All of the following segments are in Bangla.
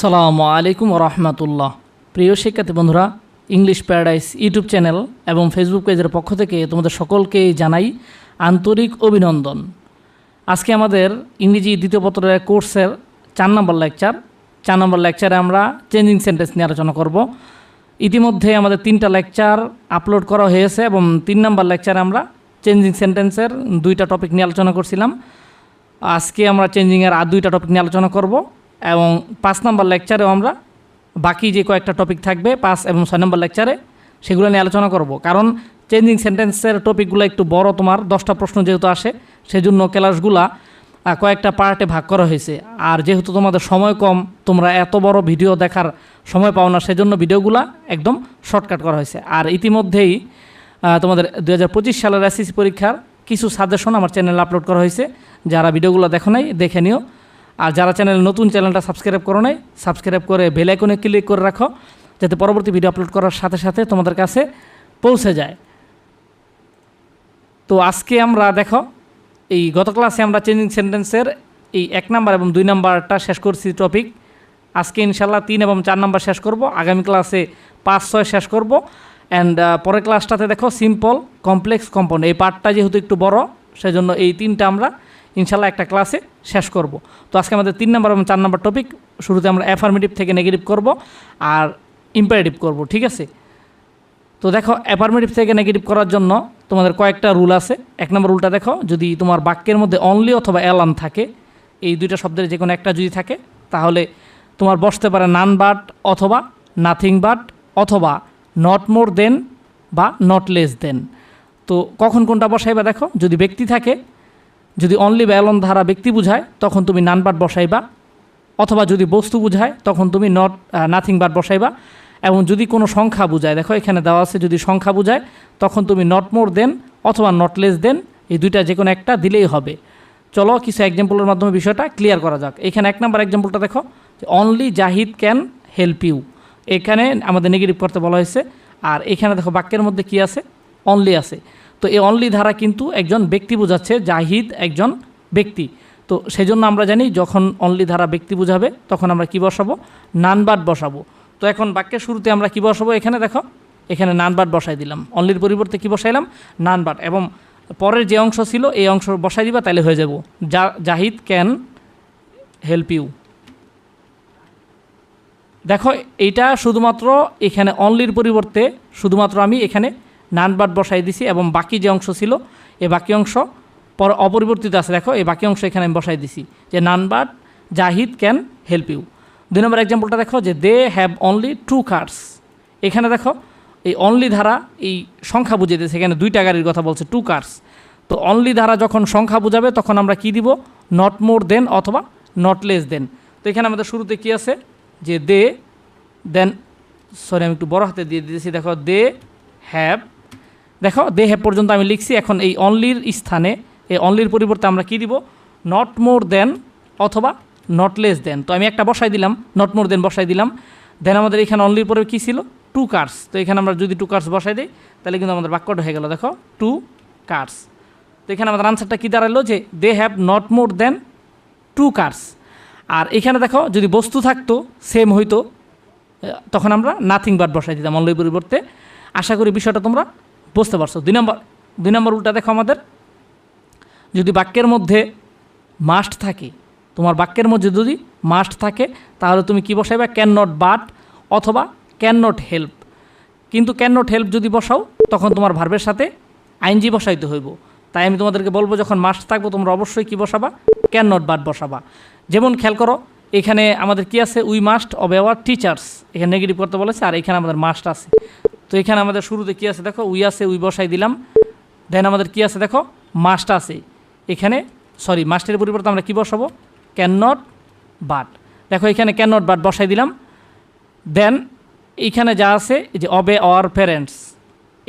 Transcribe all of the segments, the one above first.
সালামু আলাইকুম রহমতুল্লাহ প্রিয় শিক্ষার্থী বন্ধুরা ইংলিশ প্যারাডাইস ইউটিউব চ্যানেল এবং ফেসবুক পেজের পক্ষ থেকে তোমাদের সকলকেই জানাই আন্তরিক অভিনন্দন। আজকে আমাদের ইংরেজি দ্বিতীয় পত্রের কোর্সের চার নম্বর লেকচার। চার নম্বর লেকচারে আমরা চেঞ্জিং সেন্টেন্স নিয়ে আলোচনা করব। ইতিমধ্যে আমাদের তিনটা লেকচার আপলোড করা হয়েছে এবং তিন নম্বর লেকচারে আমরা চেঞ্জিং সেন্টেন্সের দুইটা টপিক নিয়ে আলোচনা করছিলাম। আজকে আমরা চেঞ্জিংয়ের আর দুইটা টপিক নিয়ে আলোচনা করব। এবং পাঁচ নম্বর লেকচারেও আমরা বাকি যে কয়েকটা টপিক থাকবে, পাঁচ এবং ছয় নম্বর লেকচারে সেগুলো নিয়ে আলোচনা করব। কারণ চেঞ্জিং সেন্টেন্সের টপিকগুলো একটু বড় তোমার, দশটা প্রশ্ন যেহেতু আসে, সেজন্য ক্লাসগুলা কয়েকটা পার্টে ভাগ করা হয়েছে। আর যেহেতু তোমাদের সময় কম, তোমরা এত বড় ভিডিও দেখার সময় পাও না, সেজন্য ভিডিওগুলা একদম শর্টকাট করা হয়েছে। আর ইতিমধ্যেই তোমাদের দু পঁচিশ সালের এসএসসি পরীক্ষার কিছু সাজেশন আমার চ্যানেলে আপলোড করা হয়েছে। যারা ভিডিওগুলো দেখো নাই, দেখে নিও। আর যারা চ্যানেল নতুন চ্যানেলটা সাবস্ক্রাইব করো নাই, সাবস্ক্রাইব করে বেল আইকনে ক্লিক করে রাখো, যাতে পরবর্তী ভিডিও আপলোড করার সাথে সাথে তোমাদের কাছে পৌঁছে যায়। তো আজকে আমরা দেখো, এই গত ক্লাসে আমরা চেঞ্জিং সেন্টেন্সের এই এক নাম্বার এবং দুই নাম্বারটা শেষ করছি টপিক আজকে ইনশাল্লাহ তিন এবং চার নাম্বার শেষ করব, আগামী ক্লাসে পাঁচ, ছয় শেষ করব। অ্যান্ড পরের ক্লাসটাতে দেখো সিম্পল কমপ্লেক্স কম্পাউন্ড এই পার্টটা যেহেতু একটু বড়, সেজন্য এই তিনটা আমরা ইনশাল্লাহ একটা ক্লাসে শেষ করব। তো আজকে আমাদের তিন নম্বর এবং চার নাম্বার টপিক শুরুতে আমরা অ্যাফার্মেটিভ থেকে নেগেটিভ করব আর ইম্পারেটিভ করব, ঠিক আছে? তো দেখো অ্যাফার্মেটিভ থেকে নেগেটিভ করার জন্য তোমাদের কয়েকটা রুল আছে। এক নম্বর রুলটা দেখো, যদি তোমার বাক্যের মধ্যে অনলি অথবা অ্যালান থাকে, এই দুইটা শব্দের যে কোনো একটা যদি থাকে, তাহলে তোমার বসতে পারে নান বাট অথবা নাথিং বাট অথবা নট মোর দেন বা নট লেস দেন তো কখন কোনটা বসাইবা দেখো, যদি ব্যক্তি থাকে যদি অনলি ব্যালন ধারা ব্যক্তি বুঝায়, তখন তুমি নান বাট বসাইবা। অথবা যদি বস্তু বুঝায়, তখন তুমি নট নাথিং বাট বসাইবা। এবং যদি কোনো সংখ্যা বুঝায়, দেখো এখানে দেওয়া আছে, যদি সংখ্যা বুঝায়, তখন তুমি নট মোর দেন অথবা নট লেস দেন এই দুইটা যে কোনো একটা দিলেই হবে। চলো কিছু এক্সাম্পলের মাধ্যমে বিষয়টা ক্লিয়ার করা যাক। এখানে এক নম্বর এক্সাম্পলটা দেখো, যে only Zahid can help you এখানে আমাদের নেগেটিভ করতে বলা হয়েছে। আর এখানে দেখো বাক্যের মধ্যে কি আছে? অনলি আছে। তো এই অনলি ধারা কিন্তু একজন ব্যক্তি বোঝাচ্ছে, জাহিদ একজন ব্যক্তি। তো সেই জন্য আমরা জানি যখন অনলি ধারা ব্যক্তি বোঝাবে, তখন আমরা কি বসাবো? নানবাদ বসাবো। তো এখন বাক্যের শুরুতে আমরা কি বসাবো এখানে দেখো? এখানে নানবাদ বসাই দিলাম। অনলির পরিবর্তে কি বসাইলাম? নানবাদ। এবং পরের যে অংশ ছিল, এই অংশ বসাই দিবা তাহলে হয়ে যাব। যা জাহিদ ক্যান হেল্প ইউ। দেখো, এইটা শুধুমাত্র এখানে অনলির পরিবর্তে শুধুমাত্র আমি এখানে নানবাদ বসাই দিছি এবং বাকি যে অংশ ছিল, এ বাকি অংশ পর অপরিবর্তিত আছে। দেখো এই বাকি অংশ এখানে আমি বসাই দিছি। যে none but Zahid, can, help you. দুই নম্বর এক্সাম্পলটা দেখো, যে they have only two cars এখানে দেখো, এই অনলি ধারা, এই সংখ্যা বুঝিয়ে দিয়েছে। এখানে দুইটা গাড়ির কথা বলছে, টু কার্স তো অনলি ধারা যখন সংখ্যা বুঝাবে, তখন আমরা কি দিব? নট মোর দেন অথবা নট লেস দেন তো এখানে আমাদের শুরুতে কি আছে? যে দে দেন সরি আমি একটু বড় হাতে দিয়ে দিয়েছি। দেখো, দে, হ্যাভ দেখো দে হ্যাভ পর্যন্ত আমি লিখছি, এখন এই অনলির স্থানে, এই অনলির পরিবর্তে আমরা কি দিব? নট মোর দেন অথবা নট লেস দেন তো আমি একটা বসাই দিলাম নট মোর দেন বসাই দিলাম। দেন আমাদের এখানে অনলির পরে কী ছিল? টু কার্স তো এখানে আমরা যদি টু কার্স বসাই দিই, তাহলে কিন্তু আমাদের বাক্যটা হয়ে গেল, দেখো টু কার্স তো এখানে আমাদের আনসারটা কী দাঁড়াল যে they have not more than two cars আর এখানে দেখো, যদি বস্তু থাকতো সেম হইতো তখন আমরা নাথিং বাট বসাই দিতাম অনলির পরিবর্তে। আশা করি বিষয়টা তোমরা বুঝতে পারছ? দুই নম্বর দুই নম্বর উল্টা দেখো আমাদের। যদি বাক্যের মধ্যে মাস্ট থাকে, তোমার বাক্যের মধ্যে যদি মাস্ট থাকে, তাহলে তুমি কি বসাইবে? ক্যান নট বাট অথবা ক্যান নট হেল্প কিন্তু ক্যান নট হেল্প যদি বসাও, তখন তোমার ভার্বের সাথে আইনজি বসাইতে হইব। তাই আমি তোমাদেরকে বলব, যখন মাস্ট থাকব, তোমরা অবশ্যই কি বসাবা? ক্যান নট বাট বসাবা। যেমন খেয়াল করো, এখানে আমাদের কি আছে? We must obey our teachers এখানে নেগেটিভ করতে বলেছে, আর এখানে আমাদের মাস্ট আছে। তো এখানে আমাদের শুরুতে কি আছে? দেখো, উই আছে, উই বসাই দিলাম। দেন আমাদের কি আছে? দেখো, মাস্ট আছে। এখানে সরি মাস্টের পরিবর্তে আমরা কি বসাবো? ক্যান নট বাট দেখো, এখানে ক্যান নট বাট বসাই দিলাম। দেন এইখানে যা আছে যে অবে অর প্যারেন্টস,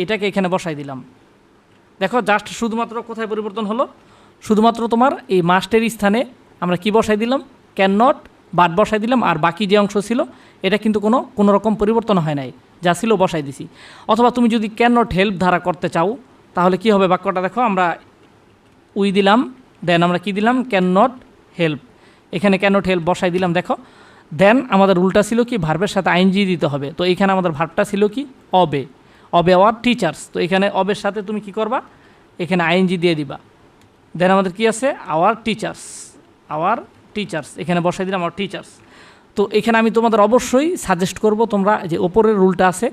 এটাকে এখানে বসাই দিলাম। দেখো জাস্ট শুধুমাত্র কোথায় পরিবর্তন হলো? শুধুমাত্র তোমার এই মাস্টের স্থানে আমরা কি বসাই দিলাম? ক্যান নট বাট বসাই দিলাম। আর বাকি যে অংশ ছিল, এটা কিন্তু কোনো কোনো রকম পরিবর্তন হয় নাই। যা ছিল বসাই দিছি। অথবা তুমি যদি নট হেল্প ধারা করতে চাও, তাহলে কি হবে বাক্যটা দেখো, আমরা উই দিলাম দেন আমরা কি দিলাম? ক্যান নট হেল্প এখানে ক্যান নট হেল্প বসাই দিলাম, দেখো। দেন আমাদের উল্টা ছিল কি? ভার্বের সাথে আইনজি দিতে হবে। তো এখানে আমাদের ভার্বটা ছিল কি? অবে। অবে আওয়ার টিচার্স তো এখানে অবের সাথে তুমি কি করবা? এখানে আইনজি দিয়ে দিবা। দেন আমাদের কি আছে? আওয়ার টিচার্স আওয়ার টিচার্স এখানে বসাই দিলাম আওয়ার টিচার্স তো এখানে আমি তোমাদের অবশ্যই সাজেস্ট করব তোমরা যে ওপরের রুলটা আছে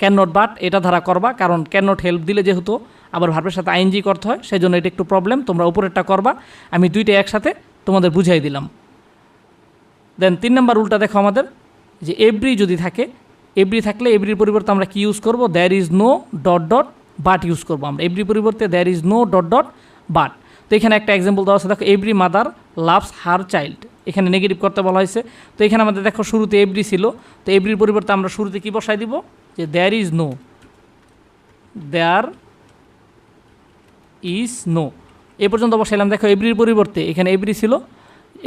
ক্যান নট বাট এটা ধারা করবা, কারণ ক্যান নট হেল্প দিলে যেহেতু আবার ভার্বের সাথে আইনজি করতে হয় সেই জন্য এটা একটু প্রবলেম তোমরা উপরেরটা করবা। আমি দুইটা একসাথে তোমাদের বুঝাই দিলাম। দেন তিন নম্বর রুলটা দেখো আমাদের, যে এভরি যদি থাকে এভরি থাকলে এভরির পরিবর্তে আমরা কি ইউজ করব? There is no dot dot but use করব আমরা। এভরি পরিবর্তে there is no dot dot but তো এখানে একটা এক্সাম্পল দেওয়া আছে, দেখো every mother loves her child এখানে নেগেটিভ করতে বলা হয়েছে। তো এখানে আমাদের দেখো শুরুতে এভরি ছিল। তো এভরির পরিবর্তে আমরা শুরুতে কি বসাই দিব? যে there is no there is no এ পর্যন্ত বসাইলাম। দেখো এভরির পরিবর্তে এখানে এভরি ছিল।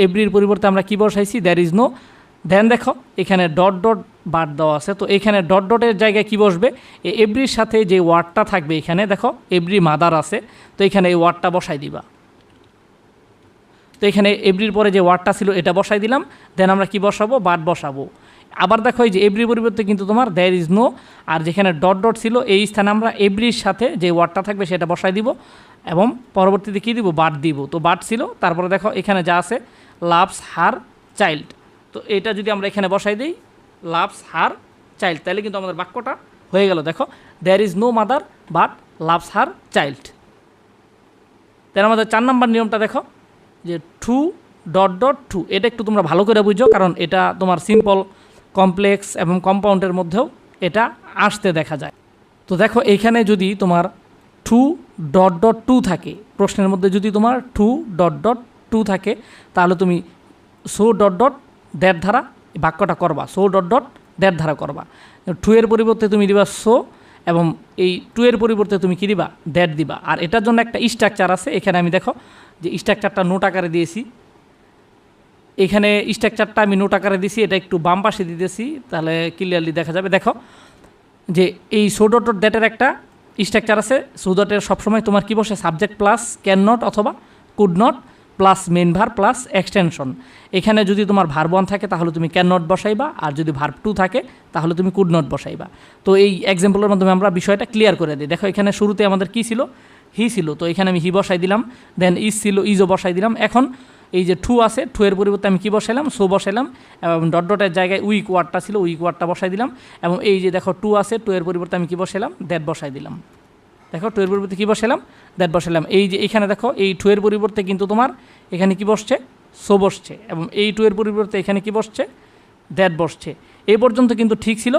এভরির পরিবর্তে আমরা কি বসাইছি? দ্যার ইজ নো দেন দেখো, এখানে ডট ডট বাদ দেওয়া আছে। তো এখানে ডট ডটের জায়গায় কি বসবে? এভরির সাথে যে ওয়ার্ডটা থাকবে এখানে, দেখো এভরি মাদার আছে। তো এখানে এই ওয়ার্ডটা বসাই দিবা। তো এখানে এভরির পরে যে ওয়ার্ডটা ছিল, এটা বসাই দিলাম। দেন আমরা কি বসাবো? বাট বসাবো। আবার দেখো এই যে এভরি পরিবর্তে কিন্তু তোমার দ্যার ইজ নো আর যেখানে ডট ডট ছিল, এই স্থানে আমরা এভরির সাথে যে ওয়ার্ডটা থাকবে সেটা বসাই দিব। এবং পরবর্তীতে কী দিব? বাট দিব। তো বাট ছিল। তারপরে দেখো এখানে যা আছে লাভস হার চাইল্ড তো এটা যদি আমরা এখানে বসাই দিই লাভস হার চাইল্ড তাহলে কিন্তু আমাদের বাক্যটা হয়ে গেল। দেখো there is no mother but loves her child তাহলে আমাদের চার নম্বর নিয়মটা দেখো। যে টু ডট ডট টু এটা একটু তোমরা ভালো করে বুঝো, কারণ এটা তোমার সিম্পল কমপ্লেক্স এবং কম্পাউন্ডের মধ্যেও এটা আসতে দেখা যায়। তো দেখো এইখানে যদি তোমার টু ডট ডট টু থাকে, প্রশ্নের মধ্যে যদি তোমার টু ডট ডট টু থাকে, তাহলে তুমি সো ডট ডট দেড় ধারা বাক্যটা করবা সো ডট ডট দেড় ধারা করবা। টু এর পরিবর্তে তুমি দিবা সো এবং এই টু এর পরিবর্তে তুমি কী দিবা? দ্যাট দিবা। আর এটার জন্য একটা স্ট্রাকচার আছে। এখানে আমি দেখো, যে স্ট্রাকচারটা নোট আকারে দিয়েছি। এখানে স্ট্রাকচারটা আমি নোট আকারে দিয়েছি। এটা একটু বাম পাশে দিতেছি। তাহলে ক্লিয়ারলি দেখা যাবে। দেখো, যে এই সোডট দ্যাটের একটা স্ট্রাকচার আছে। সোডটের সবসময় তোমার কী বসে? সাবজেক্ট প্লাস ক্যান নট অথবা could not plus main verb plus extension এখানে যদি তোমার ভার ওয়ান থাকে, তাহলে তুমি ক্যান নট বসাইবা, আর যদি ভার টু থাকে, তাহলে তুমি কুড নট বসাইবা। তো এই এক্সাম্পলের মাধ্যমে আমরা বিষয়টা ক্লিয়ার করে দিই। দেখো, এখানে শুরুতে আমাদের কী ছিল? হি ছিল। তো এখানে আমি হি বসাই দিলাম দেন ইজ ছিল ইজও বসাই দিলাম। এখন এই যে টু আছে টু এর পরিবর্তে আমি কী বসাইলাম? সো বসাইলাম, এবং ডট ডটের জায়গায় উইক ওয়ার্ডটা ছিল উইক ওয়ার্ডটা বসাই দিলাম। এবং এই যে দেখো টু আছে টু এর পরিবর্তে আমি কী বসাইলাম? দ্যাট বসাই দিলাম। দেখো টু এর পরিবর্তে কী বসাইলাম? দ্যাট বসাইলাম। এই যে এখানে দেখো, এই টু এর পরিবর্তে কিন্তু তোমার এখানে কি বসছে? সো বসছে। এবং এই টু এর পরিবর্তে এখানে কি বসছে? দ্যাট বসছে। এই পর্যন্ত কিন্তু ঠিক ছিল।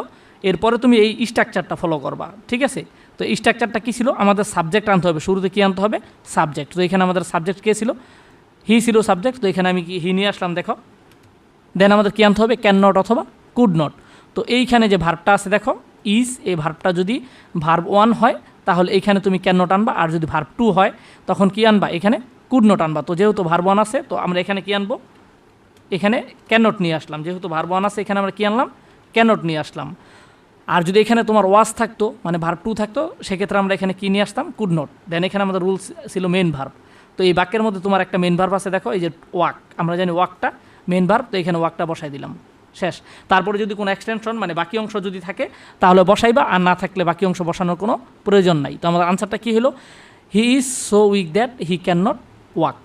এরপরে তুমি এই স্ট্রাকচারটা ফলো করবা। ঠিক আছে? তো এই স্ট্রাকচারটা কী ছিল? আমাদের সাবজেক্ট আনতে হবে। শুরুতে কী আনতে হবে? সাবজেক্ট তো এখানে আমাদের সাবজেক্ট কে ছিল? হি ছিল সাবজেক্ট তো এখানে আমি কি হি নিয়ে আসলাম, দেখো। দেন আমাদের কী আনতে হবে? ক্যান নট অথবা কুড নট তো এইখানে যে ভার্বটা আছে, দেখো ইজ এই ভার্বটা যদি ভার্ব ওয়ান হয় তাহলে এখানে তুমি ক্যান নট আনবা আর যদি ভার্ব টু হয়, তখন কি আনবা? এখানে কুড নট আনবা। তো যেহেতু ভার্ব ওয়ান আছে, তো আমরা এখানে কি আনব? এখানে ক্যানট নিয়ে আসলাম। যেহেতু ভার্ব ওয়ান আছে, এখানে আমরা কি আনলাম? ক্যানট নিয়ে আসলাম। আর যদি এখানে তোমার ওয়াস থাকতো মানে ভার্ব টু থাকতো, সেক্ষেত্রে আমরা এখানে কী নিয়ে আসতাম? কুড নট দেন এখানে আমাদের রুলস ছিল মেন ভার্ব তো এই বাক্যের মধ্যে তোমার একটা মেন ভার্ব আছে, দেখো, এই যে ওয়াক আমরা জানি ওয়াকটা মেন ভার্ব তো এখানে ওয়াকটা বসাই দিলাম। শেষ। তারপরে যদি কোনো এক্সটেনশন মানে বাকি অংশ যদি থাকে, তাহলে বসাইবা, আর না থাকলে বাকি অংশ বসানোর কোনো প্রয়োজন নাই। তো আমাদের আনসারটা কী হলো? He is so weak that he can not walk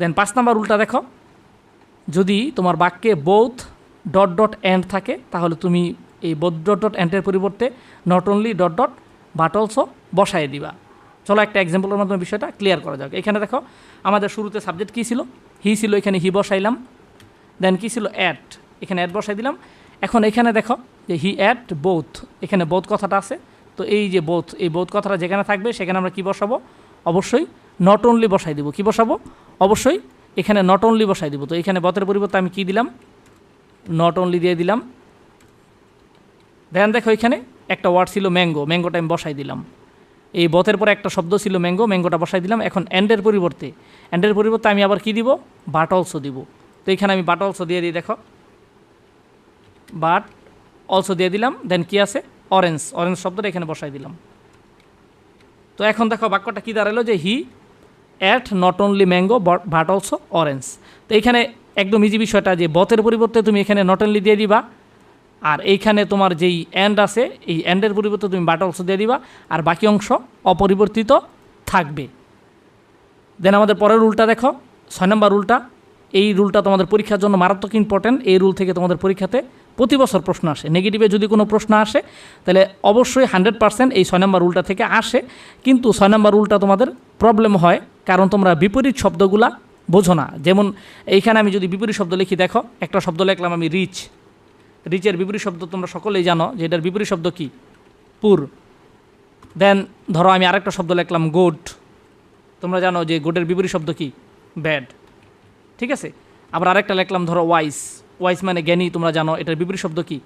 then পাঁচ নাম্বার উল্টা দেখো। যদি তোমার বাক্যে বোথ ডট ডট এন্ড থাকে, তাহলে তুমি এই বোথ ডট ডট এন্ডের পরিবর্তে not only dot dot but also বসায় দিবা। চলো একটা এক্সাম্পলের মাধ্যমে বিষয়টা ক্লিয়ার করা যাক। এখানে দেখো, আমাদের শুরুতে সাবজেক্ট কী ছিল? হি ছিল এখানে হি বসাইলাম। দেন কী ছিল? অ্যাট এখানে অ্যাড বসাই দিলাম। এখন এখানে দেখো যে হি অ্যাট বোথ এখানে বোথ কথাটা আছে। তো এই যে বোথ এই বোথ কথাটা যেখানে থাকবে, সেখানে আমরা কী বসাবো? অবশ্যই নট অনলি বসাই দিব। কী বসাবো? অবশ্যই এখানে নট অনলি বসাই দিব। তো এখানে বতের পরিবর্তে আমি কী দিলাম? নট অনলি দিয়ে দিলাম। ধ্যান দেখো এখানে একটা ওয়ার্ড ছিল ম্যাঙ্গো ম্যাঙ্গোটা আমি বসাই দিলাম। এই বতের পরে একটা শব্দ ছিল ম্যাঙ্গো ম্যাঙ্গোটা বসাই দিলাম। এখন অ্যান্ডের পরিবর্তে অ্যান্ডের পরিবর্তে আমি আবার কী দিব? বাট অলসো দিব। তো এখানে আমি বাট অলসো দিয়ে দিই, দেখো। বাট অলসো দিয়ে দিলাম দেন কি আছে? অরেঞ্জ অরেঞ্জ শব্দটা এখানে বসাই দিলাম। তো এখন দেখো, বাক্যটা কী দাঁড়াল যে he ate not only mango but also orange তো এখানে একদম ইজি বিষয়টা যে বতের পরিবর্তে তুমি এখানে নট অনলি দিয়ে দিবা, আর এইখানে তোমার যেই এন্ড আছে, এই এন্ডের পরিবর্তে তুমি বাট অলসো দিয়ে দিবা, আর বাকি অংশ অপরিবর্তিত থাকবে। দেন আমাদের পরের রুলটা দেখো, ছয় নম্বর রুলটা এই রুলটা তোমাদের পরীক্ষার জন্য মারাত্মক ইম্পর্ট্যান্ট এই রুল থেকে তোমাদের পরীক্ষাতে প্রতি বছর প্রশ্ন আসে। নেগেটিভে যদি কোনো প্রশ্ন আসে, তাহলে অবশ্যই হান্ড্রেড পার্সেন্ট এই ছয় নম্বর রুলটা থেকে আসে। কিন্তু ছয় নম্বর রুলটা তোমাদের প্রবলেম হয়, কারণ তোমরা বিপরীত শব্দগুলা বোঝো না। যেমন এইখানে আমি যদি বিপরীত শব্দ লিখি, দেখো, একটা শব্দ লিখলাম আমি রিচ রিচের বিপরীত শব্দ তোমরা সকলেই জানো যে এটার বিপরীত শব্দ কি? পুর দেন ধরো আমি আরেকটা শব্দ লিখলাম গোড তোমরা জানো যে গোডের বিপরীত শব্দ কি? ব্যাড ঠিক আছে? আবার আরেকটা লিখলাম, ধরো ওয়াইস ওয়াইস মানে জ্ঞানী, তোমরা জানো, এটার বিপরীত শব্দ কি?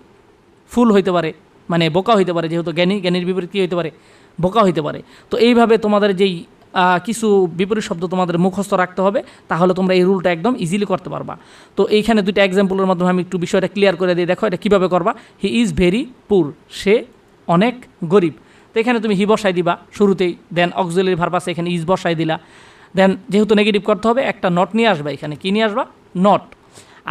ফুল হইতে পারে মানে বোকা হইতে পারে, যেহেতু জ্ঞানী, জ্ঞানীর বিপরীত কী হইতে পারে, বোকা হইতে পারে। তো এইভাবে তোমাদের যেই কিছু বিপরীত শব্দ তোমাদের মুখস্থ রাখতে হবে, তাহলে তোমরা এই রুলটা একদম ইজিলি করতে পারবা। তো এইখানে দুইটা এক্সাম্পলের মাধ্যমে আমি একটু বিষয়টা ক্লিয়ার করে দিয়ে দেখো, এটা কীভাবে করবা? হি ইজ ভেরি পুর সে অনেক গরিব। তো এখানে তুমি হি বসাই দিবা, শুরুতেই দেন অক্সিলারি ভার্বাসে এখানে ইজ বসাই দিলা। দেন যেহেতু নেগেটিভ করতে হবে, একটা নট নিয়ে আসবা এখানে। কী নিয়ে আসবা? নট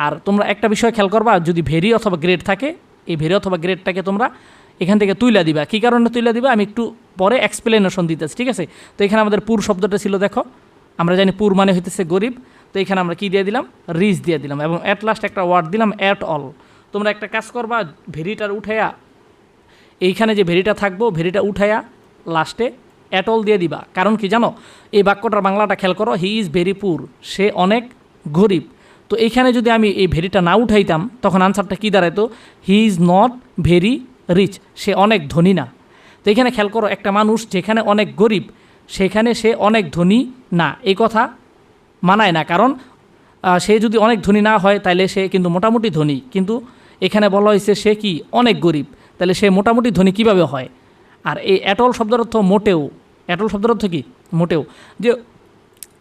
আর তোমরা একটা বিষয় খেয়াল করবা, যদি ভেরি অথবা গ্রেড থাকে, এই ভেরি অথবা গ্রেডটাকে তোমরা এখান থেকে তুইলা দিবা। কী কারণে তুইলা দিবা? আমি একটু পরে এক্সপ্লেনেশন দিতেছি, ঠিক আছে? তো এখানে আমাদের পুর শব্দটা ছিল, দেখো। আমরা জানি পুর মানে হইতেছে গরিব। তো এখানে আমরা কী দিয়ে দিলাম? রিচ দিয়ে দিলাম। এবং অ্যাট লাস্ট একটা ওয়ার্ড দিলাম অ্যাট অল তোমরা একটা কাজ করবা ভেরিটার উঠাইয়া এইখানে যে ভেরিটা থাকব ভেরিটা উঠাইয়া লাস্টে অ্যাট অল দিয়ে দিবা। কারণ কি জানো? এই বাক্যটার বাংলাটা খেয়াল করো হি ইজ ভেরি পুর সে অনেক গরিব। তো এইখানে যদি আমি এই ভেরিটা না উঠাইতাম, তখন আনসারটা কী দাঁড়াইতো? He is not very rich সে অনেক ধনী না। তো এখানে খেয়াল করো, একটা মানুষ যেখানে অনেক গরিব, সেখানে সে অনেক ধনী না। এই কথা মানায় না। কারণ সে যদি অনেক ধনী না হয় তাহলে সে কিন্তু মোটামুটি ধনী। কিন্তু এখানে বলা হয়েছে সে কি? অনেক গরিব। তাহলে সে মোটামুটি ধনী কীভাবে হয়? আর এই অ্যাটল শব্দের অর্থ মোটেও অ্যাটল শব্দের অর্থ কি? মোটেও। যে,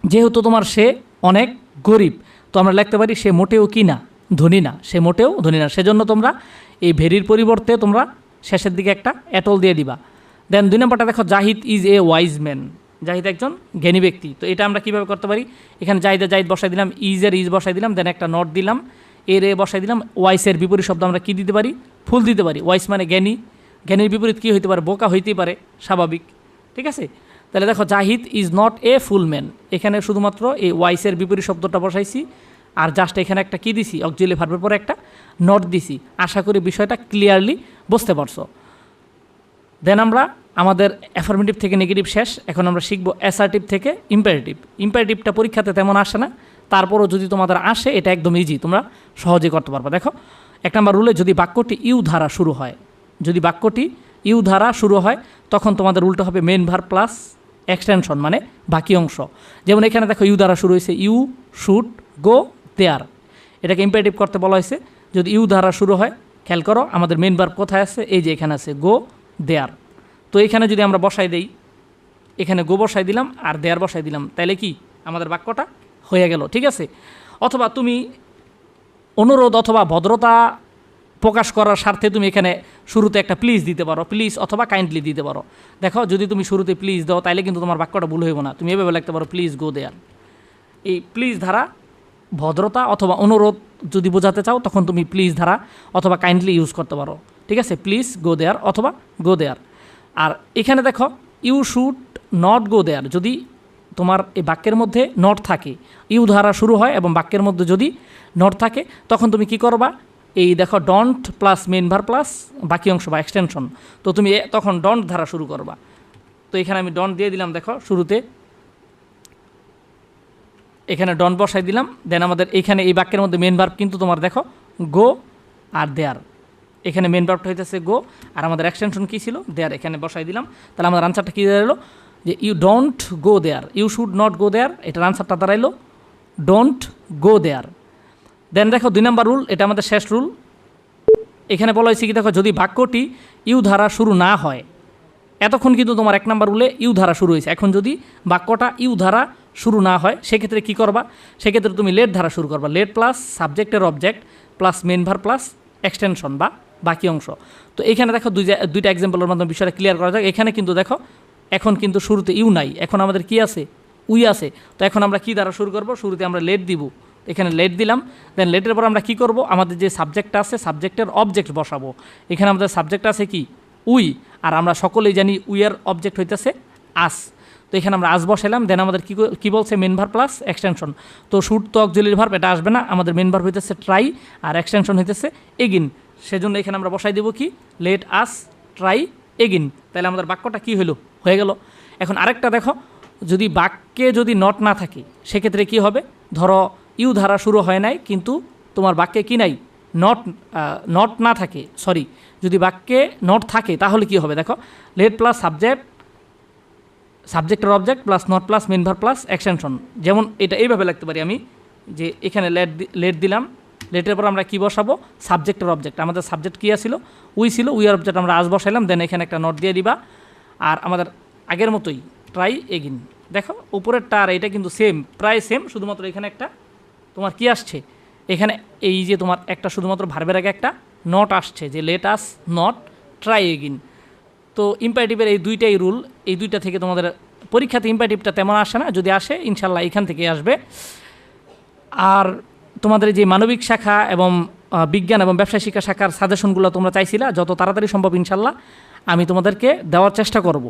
যেহেতু তোমার সে অনেক গরিব, তো আমরা লিখতে পারি সে মোটেও কি না? ধনী না। সে মোটেও ধনী না। সেজন্য তোমরা এই ভেরির পরিবর্তে তোমরা শেষের দিকে একটা অ্যাটল দিয়ে দিবা। দেন দুই নম্বরটা দেখো, Zahid is a wise man. Zahid একজন জ্ঞানী ব্যক্তি। তো এটা আমরা কীভাবে করতে পারি? এখানে জাহিদা জাহিদ বসাই দিলাম ইজের ইজ বসাই দিলাম, দেন একটা নট দিলাম, এর এ বসাই দিলাম ওয়াইসের বিপরীত শব্দ আমরা কী দিতে পারি? ফুল দিতে পারি। ওয়াইস মানে জ্ঞানী। জ্ঞানীর বিপরীত কী হইতে পারে? বোকা হইতেই পারে, স্বাভাবিক। ঠিক আছে? তাহলে দেখো, Zahid is not a fool man এখানে শুধুমাত্র এই ওয়াইসের বিপরীত শব্দটা বসাইছি। আর জাস্ট এখানে একটা কী দিছি? অক্সিলি ভার্বের পরে একটা নট দিছি। আশা করি বিষয়টা ক্লিয়ারলি বুঝতে পারছ। দেন আমরা আমাদের অ্যাফার্মেটিভ থেকে নেগেটিভ শেষ। এখন আমরা শিখব অ্যাসার্টিভ থেকে ইম্পারেটিভ ইম্পারেটিভটা পরীক্ষাতে তেমন আসে না। তারপরও যদি তোমাদের আসে, এটা একদম ইজি তোমরা সহজে করতে পারবে। দেখো, এক নম্বর রুলে যদি বাক্যটি ইউ ধারা শুরু হয়, যদি বাক্যটি ইউ ধারা শুরু হয়, তখন তোমাদের উল্টো হবে মেন ভার প্লাস এক্সটেনশন মানে বাকি অংশ। যেমন এখানে দেখো ইউ দ্বারা শুরু হয়েছে, ইউ শুট গো দেয়ার। এটাকে ইম্পারেটিভ করতে বলা হয়েছে। যদি ইউ দ্বারা শুরু হয়, খেয়াল করো আমাদের মেন ভার্ব কোথায় আছে? এই যে এখানে আছে, গো দেয়ার। তো এখানে যদি আমরা বসাই দেই, এখানে গো বসাই দিলাম আর দেয়ার বসাই দিলাম তাহলে কি? আমাদের বাক্যটা হয়ে গেল, ঠিক আছে? অথবা তুমি অনুরোধ অথবা ভদ্রতা প্রকাশ করার স্বার্থে তুমি এখানে শুরুতে একটা প্লিজ দিতে পারো। প্লিজ অথবা কাইন্ডলি দিতে পারো। দেখো, যদি তুমি শুরুতে প্লিজ দাও, তাইলে কিন্তু তোমার বাক্যটা ভুল হইব না। তুমি এভাবে লিখতে পারো প্লিজ গো দেয়ার এই প্লিজ ধারা ভদ্রতা অথবা অনুরোধ যদি বোঝাতে চাও, তখন তুমি প্লিজ ধারা অথবা কাইন্ডলি ইউজ করতে পারো। ঠিক আছে? প্লিজ গো দেয়ার অথবা গো দেয়ার আর এখানে দেখো you should not go there যদি তোমার এই বাক্যের মধ্যে নট থাকে ইউ ধারা শুরু হয় এবং বাক্যের মধ্যে যদি নট থাকে, তখন তুমি কি করবা? এই দেখো don't plus main verb plus বাকি অংশ বা এক্সটেনশন তো তুমি তখন ডন্ট ধারা শুরু করবা। তো এখানে আমি ডন্ট দিয়ে দিলাম, দেখো, শুরুতে। এখানে ডন বসাই দিলাম দেন আমাদের এখানে এই বাক্যের মধ্যে মেন ভার্ব কিন্তু তোমার দেখো গো আর দেয়ার এখানে মেন ভার্বটা হইতেছে গো আর আমাদের এক্সটেনশন কী ছিল? দেয়ার এখানে বসাই দিলাম। তাহলে আমাদের আনসারটা কী দাঁড়াল যে you don't go there you should not go there এটার আনসারটা দাঁড়াইলো ডোন্ট গো দেয়ার দেন দেখো দুই নম্বর রুল এটা আমাদের শেষ রুল এখানে বলা হয়েছে কি, দেখো, যদি বাক্যটি ইউ ধারা শুরু না হয়, এতক্ষণ কিন্তু তোমার এক নম্বর রুলে ইউ ধারা শুরু হয়েছে। এখন যদি বাক্যটা ইউ ধারা শুরু না হয়, সেক্ষেত্রে কী করবা? সেক্ষেত্রে তুমি লেট ধারা শুরু করবা। লেট প্লাস সাবজেক্টের object plus main verb plus extension বা বাকি অংশ। তো এখানে দেখো দুই দুইটা এক্সাম্পলের মাধ্যমে বিষয়টা ক্লিয়ার করা যাক। এখানে কিন্তু দেখো, এখন কিন্তু শুরুতে ইউ নাই। এখন আমাদের কি আছে? উই আছে। তো এখন আমরা কি দ্বারা শুরু করব? শুরুতে আমরা লেট দিব। এখানে লেট দিলাম দেন লেটের পর আমরা কি করব? আমাদের যে সাবজেক্টটা আছে সাবজেক্টের অবজেক্ট বসাবো। এখানে আমাদের সাবজেক্ট আছে কি? উই, আর আমরা সকলেই জানি উইয়ের অবজেক্ট হইতেছে আস। তো এখানে আমরা আস বসাইলাম দেন আমাদের কী কী বলছে? মেন ভার প্লাস এক্সটেনশন তো শুট তো অক্সিলির ভার্ব এটা আসবে না, আমাদের মেন ভার্ব হইতেছে ট্রাই আর এক্সটেনশন হইতেছে এগিন সেজন্য এখানে আমরা বসাই দেবো কি? লেট আস ট্রাই এগিন তাহলে আমাদের বাক্যটা কি হলো হয়ে গেল। এখন আরেকটা দেখো, যদি বাক্যে যদি নট না থাকে, সেক্ষেত্রে কি হবে? ধরো ইউ ধারা শুরু হয় নাই, কিন্তু তোমার বাক্যে কি নাই? নট নট না থাকে সরি যদি বাক্যে নট থাকে, তাহলে কি হবে? দেখো লেট প্লাস সাবজেক্ট সাবজেক্টের object plus not plus main verb plus extension যেমন এটা এইভাবে লাগতে পারি আমি, যে এখানে লেট লেট দিলাম লেটের পর আমরা কি বসাবো? সাবজেক্টের অবজেক্ট আমাদের সাবজেক্ট কী ছিল উই ছিল উই আর অবজেক্ট আমরা আজ বসাইলাম দেন এখানে একটা নট দিয়ে দিবা। আর আমাদের আগের মতোই ট্রাই এগিন দেখো, উপরেরটা আর এটা কিন্তু সেম প্রায় সেম শুধুমাত্র এখানে একটা তোমার কি আসছে? এখানে এই যে তোমার একটা শুধুমাত্র ভার্বের আগে একটা নট আসছে যে let us not try again তো ইম্পারেটিভের এই দুইটাই রুল এই দুইটা থেকে তোমাদের পরীক্ষাতে ইম্পারেটিভটা তেমন আসে না, যদি আসে ইনশাল্লাহ এখান থেকে আসবে। আর তোমাদের যে মানবিক শাখা এবং বিজ্ঞান এবং ব্যবসায় শিক্ষা শাখার সাজেশনগুলো তোমরা চাইছিলা, যত তাড়াতাড়ি সম্ভব ইনশাল্লাহ আমি তোমাদেরকে দেওয়ার চেষ্টা করব।